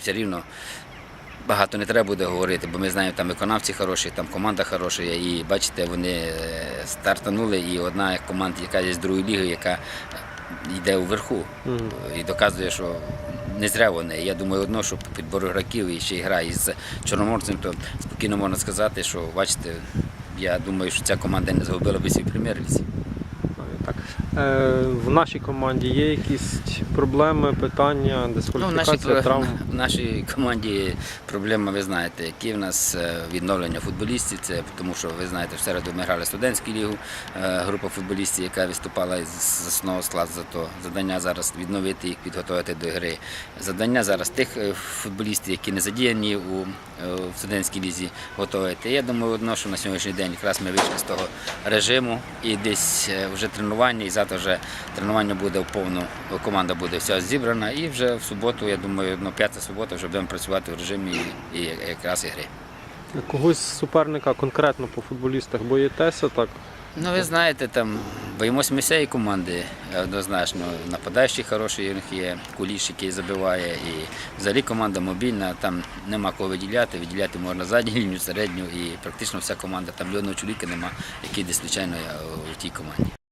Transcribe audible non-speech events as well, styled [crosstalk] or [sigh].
все рівно багато не треба буде говорити, бо ми знаємо, там виконавці хороші, там команда хороша, і бачите, вони е, стартанули, і одна команда, яка є з другої ліги, яка йде уверху і доказує, що не зря вони. Я думаю, одно, що підбор граків і ще й гра із чорноморцем, то спокійно можна сказати, що бачите, я думаю, що ця команда не загубила би свій прем'єр-лізі. Так. Е, в нашій команді є якісь проблеми, питання, Ну, в, дискваліфікація, нашій, травм. [laughs] в нашій команді проблема, ви знаєте, які в нас е, відновлення футболістів. Це тому, що ви знаєте, в середу ми грали студентську лігу, е, група футболістів, яка виступала з основного складу за то. Завдання зараз відновити їх, підготувати до гри. Завдання зараз тих е, футболістів, які не задіяні у в студентській лізі, готувати. Я думаю, одно, що на сьогоднішній день якраз ми вийшли з того режиму і десь е, вже тренування, і завтра вже тренування буде в повну, команда буде вся зібрана. І вже в суботу, я думаю, ну, п'ята субота вже будемо працювати в режимі і, і якраз і гри. Когось суперника конкретно по футболістах боїтеся так? Ну, ви знаєте, там боїмося ми всієї команди однозначно. Нападаючий хороший є, куліш, який забиває. І взагалі команда мобільна, там нема кого виділяти. Виділяти можна задню лінію, середню, і практично вся команда, там ні одного чоловіка нема, який десь звичайно в тій команді.